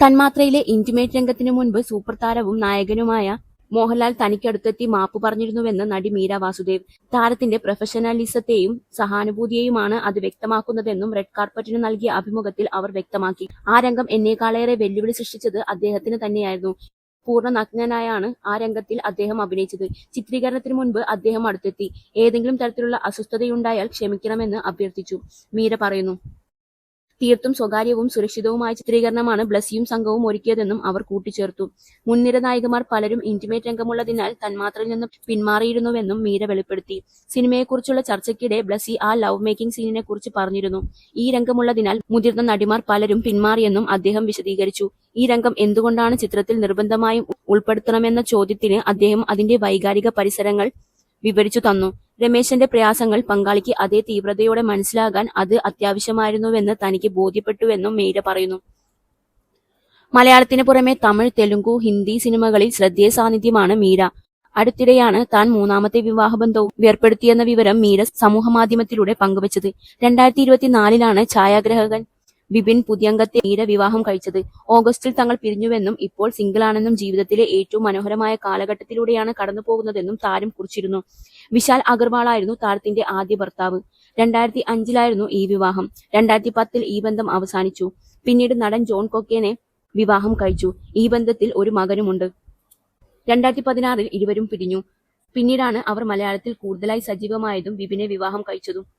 തന്മാത്രയിലെ intimate രംഗത്തിനു മുൻപ് super താരവും നായകനുമായ മോഹൻലാൽ തനിക്കടുത്തെത്തി മാപ്പ് പറഞ്ഞിരുന്നുവെന്ന് നടി മീര വാസുദേവ്. താരത്തിന്റെ പ്രൊഫഷണലിസത്തെയും സഹാനുഭൂതിയെയുമാണ് അത് വ്യക്തമാക്കുന്നതെന്നും റെഡ് കാർപ്പറ്റിന് നൽകിയ അഭിമുഖത്തിൽ അവർ വ്യക്തമാക്കി. ആ രംഗം എന്നേക്കാളേറെ വെല്ലുവിളി സൃഷ്ടിച്ചത് അദ്ദേഹത്തിന് തന്നെയായിരുന്നു. പൂർണ നഗ്നനായാണ് ആ രംഗത്തിൽ അദ്ദേഹം അഭിനയിച്ചത്. ചിത്രീകരണത്തിന് മുൻപ് അദ്ദേഹം അടുത്തെത്തി. ഏതെങ്കിലും തരത്തിലുള്ള അസ്വസ്ഥതയുണ്ടായാൽ ക്ഷമിക്കണമെന്ന് അഭ്യർത്ഥിച്ചു. മീര പറയുന്നു. തീർത്തും സ്വകാര്യവും സുരക്ഷിതവുമായ ചിത്രീകരണമാണ് ബ്ലസ്സിയും സംഘവും ഒരുക്കിയതെന്നും അവർ കൂട്ടിച്ചേർത്തു. മുൻനിര നായകന്മാർ പലരും ഇന്റിമേറ്റ് രംഗമുള്ളതിനാൽ തന്മാത്രയിൽ നിന്ന് പിന്മാറിയിരുന്നുവെന്നും മീര വെളിപ്പെടുത്തി. സിനിമയെക്കുറിച്ചുള്ള ചർച്ചയ്ക്കിടെ ബ്ലസ്സി ആ ലവ് മേക്കിംഗ് സീനിനെ കുറിച്ച് പറഞ്ഞിരുന്നു. ഈ രംഗമുള്ളതിനാൽ മുതിർന്ന നടിമാർ പലരും പിന്മാറിയെന്നും അദ്ദേഹം വിശദീകരിച്ചു. ഈ രംഗം എന്തുകൊണ്ടാണ് ചിത്രത്തിൽ നിർബന്ധമായും ഉൾപ്പെടുത്തണമെന്ന ചോദ്യത്തിന് അദ്ദേഹം അതിന്റെ വൈകാരിക പരിസരങ്ങൾ വിവരിച്ചു തന്നു. രമേശന്റെ പ്രയാസങ്ങൾ പങ്കാളിക്ക് അതേ തീവ്രതയോടെ മനസ്സിലാകാൻ അത് അത്യാവശ്യമായിരുന്നുവെന്ന് തനിക്ക് ബോധ്യപ്പെട്ടുവെന്നും മീര പറയുന്നു. മലയാളത്തിന് പുറമെ തമിഴ് തെലുങ്കു ഹിന്ദി സിനിമകളിൽ ശ്രദ്ധേയ സാന്നിധ്യമാണ് മീര. അടുത്തിടെയാണ് താൻ മൂന്നാമത്തെ വിവാഹബന്ധവും ഏർപ്പെടുത്തിയെന്ന വിവരം മീര സമൂഹമാധ്യമത്തിലൂടെ പങ്കുവച്ചത്. രണ്ടായിരത്തി ഇരുപത്തിനാലിലാണ് ഛായാഗ്രഹകൻ ബിപിൻ പുതിയംഗത്തെ മീര വിവാഹം കഴിച്ചത്. ഓഗസ്റ്റിൽ തങ്ങൾ പിരിഞ്ഞുവെന്നും ഇപ്പോൾ സിംഗിളാണെന്നും ജീവിതത്തിലെ ഏറ്റവും മനോഹരമായ കാലഘട്ടത്തിലൂടെയാണ് കടന്നുപോകുന്നതെന്നും താരം കുറിച്ചിരുന്നു. വിശാൽ അഗർവാളായിരുന്നു താരത്തിന്റെ ആദ്യ ഭർത്താവ്. രണ്ടായിരത്തി അഞ്ചിലായിരുന്നു ഈ വിവാഹം. രണ്ടായിരത്തി പത്തിൽ ഈ ബന്ധം അവസാനിച്ചു. പിന്നീട് നടൻ ജോൺ കൊക്കേനെ വിവാഹം കഴിച്ചു. ഈ ബന്ധത്തിൽ ഒരു മകനുമുണ്ട്. രണ്ടായിരത്തി പതിനാറിൽ ഇരുവരും പിരിഞ്ഞു. പിന്നീടാണ് അവർ മലയാളത്തിൽ കൂടുതലായി സജീവമായതും വിപിനെ വിവാഹം കഴിച്ചതും.